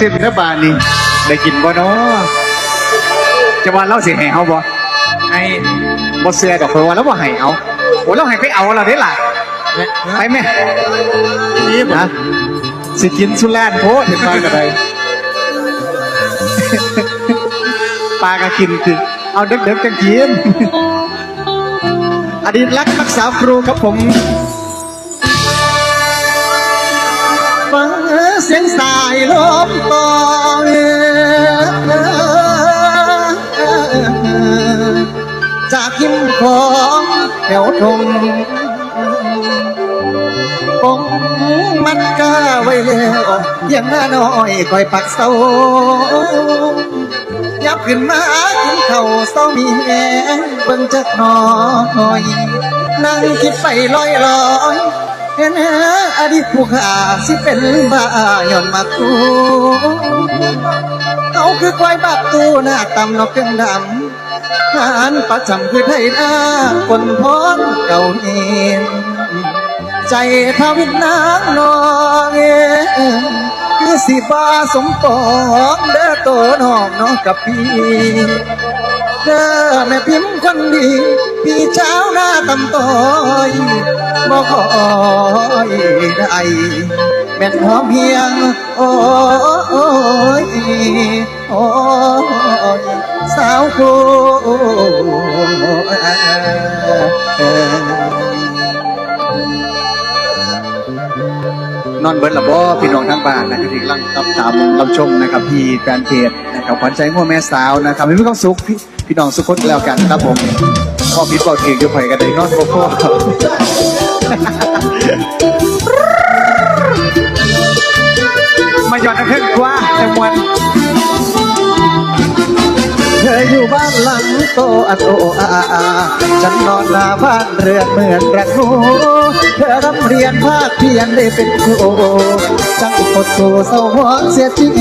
สิ้นรัฐบาลนี่ได้กินบ่เนาะจะว่าเราสิให้เฮาบ่ไอ้บ่เชื่อดอกเพราะว่าเราบ่ให้เอาโอ้เราให้ไปเอาเราได้ล่ะไปแม่นี่ผมนะสิกินสุแลนโพดเห็นน้อยก็ได้ปลาก็กินคือเอาเด็กๆกันกินอดีตรักรักษาครูครับผมฟัง เสียงสายลมตอยจากหิมของแถวทงผมมันก้าไว้แล้วยังหน้าน้อยคอยปักเสายับขึ้นมากินเขาเศร้ามีแหงเบิ่งจักน้อยนั่งคิดไปลอยลอย เห็นอดีตผู้ขาสิเป็นบ้าย้อนมาคูเขาคือควายบักตูหน้าตำนกเครื่องดำหานประจำคือไทยนาคนพ้อนเก่าเองใจทวินนางนองเอคือสีฟ้าสมปองเด้อโตน้องน้องกับพี่เด้อแม่พิมพ์คนดี พี่เช้าหน้าตำต้อยบ่คอยได้แม่นหอมเพียง โอ้ยโอ้ยสาวกูนอนเบิร์ดละบ่พี่น้องทางบ้านนะครับที่กำลังรับตามรับชมนะครับที่แฟนเพจนะครับขวัญใจงัวแม่สาวนะครับมีความสุขพี่พี่น้องสุขคนแล้วกันครับผม อพิดบอกเออยู่ไผกันได้นอนบ่พอมาหยอดน้ำเพิ่งกว่าจังมวนเธออยู่บ้านหลังโตอันโออาอาฉันนอนหน้าบ้านเรือนเหมือนรักหนูเธอรำเรียนภาคเพียนได้เป็นครูจังกดสู่เศร้าหัวเสียจริง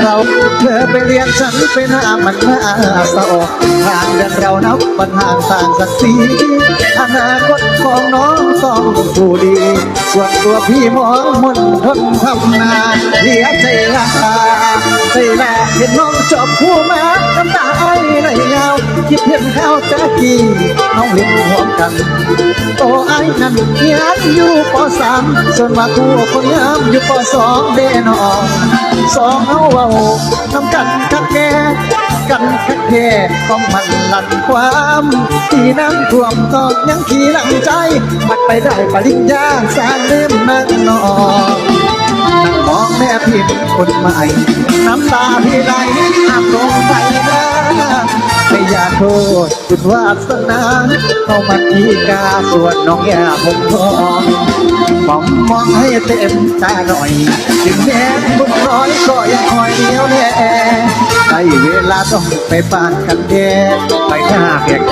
เรา เธอไปเรียนฉันไปหน้ามันหน้าเศร้าทางเดินเรานับปัญหาต่างศักดิ์ศรีอนาคตของน้องต้องผู้ดี ส่วนตัวพี่มองมนทนทำนาเหลียใจลาใจลาเห็นน้องจบคู่มาน้ำตาไอ้ไหลยาวคิดเห็นข้าแต่กี้น้องเล่นห่วกัน โอ้ไอ้นั่นเรียนอยู่ปสามส่วนว่ากูคนงามอยู่ปสองเดนอสองเอาเอาน้ำกันคักแก่กันคักแก่ของมันหลันความที่น้ำท่วมก็ยังขี่หลังใจ มัดไปได้ปริญญาสางเล่มนั่งนอนนั่งมองแม่พิมพ์คนใหม่น้ำตาพี่ไหล อยาโทษคุณวาสนาเข้ามาที่กาส่วนน้องยาผมทองมองมองให้เต็มตาหน่อย ถึงแม้บุญน้อยก็ยังคอยเดียวแน่ได้เวลาต้องไปปานกันแดดไปหน้าแขก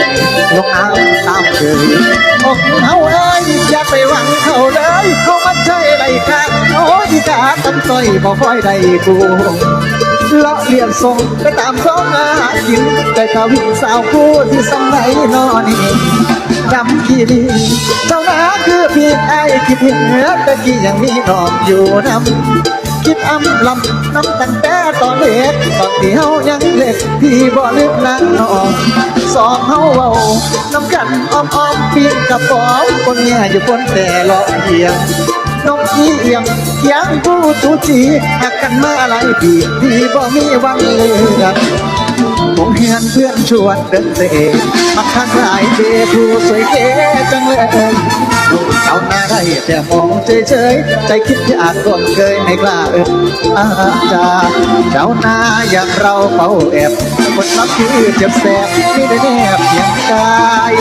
ลงน้ำตามเคยอกเขาเอ้ยอย่าไปหวังเขาเลยเขามันใช่ไรกันโอ้ยกาตำต้อยบ่ค่อยได้กู เลาะเลียนส่งไปตามท้องอากินแต่กะวิ่งสาวคู่ที่สมัยนอนี่จำขี้ดีเจ้านาคือพี่ไอ้คิดเห็นแต่กี้ยังมีน้องอยู่นำคิดอำลำน้ำตั้งแต่ตอนเด็กตอนที่เฮายังเล็กพี่บ่ลึกนางนองสองเฮาเว้าน้ำกันอ้อมอ้อมๆปีนกระป๋องคนแง่อยู่คนแต่เลาะเอียงน้องอีเอียง ยงผู้ตูจีหักกันมาหลายปีพี่บ่มีหวังเลือ กผมเพียนเพื่อนชวนเดินเตะมาข้างหลายเดผู้สวยเก๋จังเลยเจ้าหน้าได้แต่มองเฉยๆใจคิดอยากก่อนเคยไม่กล้าเอ่ยอาจาเจ้าหน้าอย่างเราเฝ้าแอบคนรับคือเจ็บแสบไม่ได้แนบเพียงกาย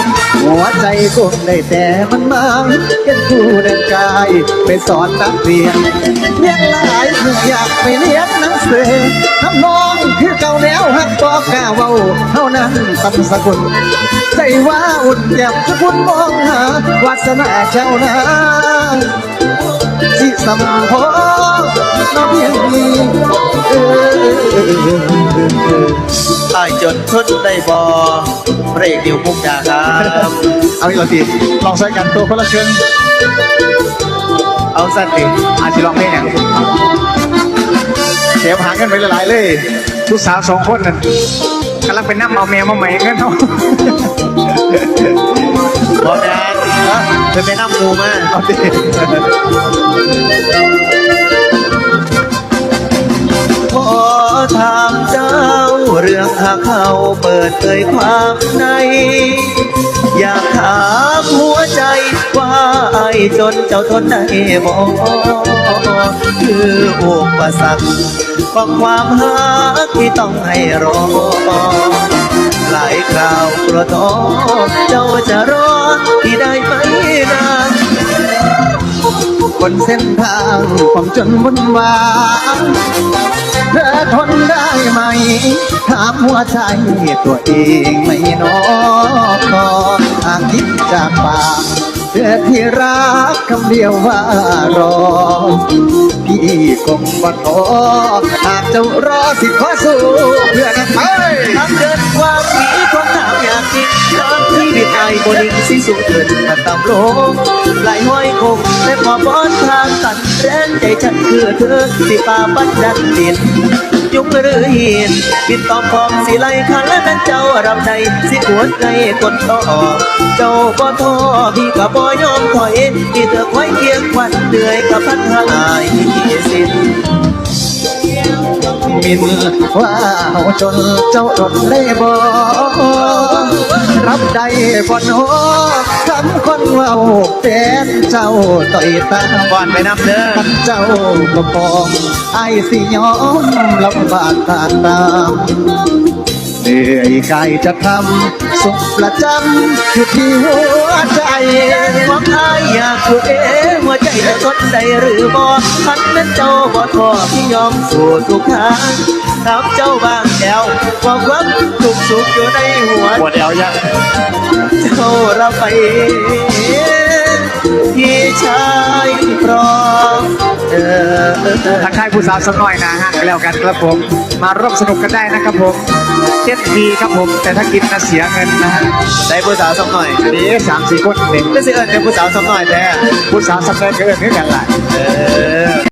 หัวใจคงได้แต่มันมังเห็นผู้เดินกายไปสอนนักเรียนเรียนหลายเมื่ออยากไปเรียนหนังสือน้ำนอง คือเก่าแล้วหักบอกกาเว้าเท่านั้นตำสกุลใจว่าอุ่นแก้มทุกคนมองหาวาสนาเจ้านาสิสัมพอน้องเพียงนี้ตายจนทนได้บอเรกเดียวมุกดาครับ เอาอีกแล้วสิลองใช้กันตัวคนละครึ่งเอาสั้นดิอาจจะลองเพลงอย่าง เสียหาเงินไปหลายๆเลยลูกสาวสองคนนั่นกำลังไปนั่งเอาแมวมาใหม่เงินเนาะบอแดนเธอไปนั่งมูมาเอาดิขอ ถามเจ้า เรื่องหากเขาเปิดเผยความใน อยากถามหัวใจว่าไอ้จนเจ้าทนได้บ่คืออุปสรรคของความหักที่ต้องให้รอ หลายคราวกระทอเจ้าจะรอ บนเส้นทางความจนวุ่นวายเธอทนได้ไหม ถามหัวใจตัวเองไม่นอกหากคิดจากปากเธอที่รักคำเดียวว่ารอ พี่คงบ่ท้อหากเจ้ารอสิขอสู้เพื่อกันไปทำเกินควา บิดไอ้บนิงสิสูงเกินมาต่ำลงไหลห้อยคงและพอบอนทางตัดแรงใจฉันคือเธอสิป่าปัดดันดินยุงหรือหินปิดตอมพร้อมสิไลคันและนั้นเจ้ารับใจสิขวดในกดต่อเจ้าบ่ท้อพี่ก็บ่ยอมถอยที่เธอคอยเคียงควันเหนื่อยกับพันหายสิ้น มินว่าเอาจนเจ้าทนได้บ่รับได้บ่โนคำคนเว่าเป็นเจ้าต่อยตาบ่อนไปนำเด้อคันเจ้าบ่พองไอ้สิยอมลำบากตาตาม เหนื่อยกายจะทำสุขประจำอยู่ที่หัวใจความอายอยากรู้เองหัวใจจะทนได้หรือบ่คันนั้นเจ้าบ่ท้อที่ยอมสู้ทุกทางถามเจ้าบางแก้วว่าความทุกข์สุขอยู่ในหัวปวดแอวยังเจ้ารับไปที่ชายพร้อม เออทักทายผู้สาวสักหน่อยนะฮะก็แล้วกันครับผม มาร่วมสนุกกันได้นะครับผมเจ็ดทีครับผม แต่ถ้ากินนะเสียเงินนะฮะได้ผู้สาวสักหน่อยอันนี้สามสี่คนเองไม่สิเอิญเป็นผู้สาวสักหน่อยแต่ผู้สาวสักเงินก็เอินด้วยกันแหละเออ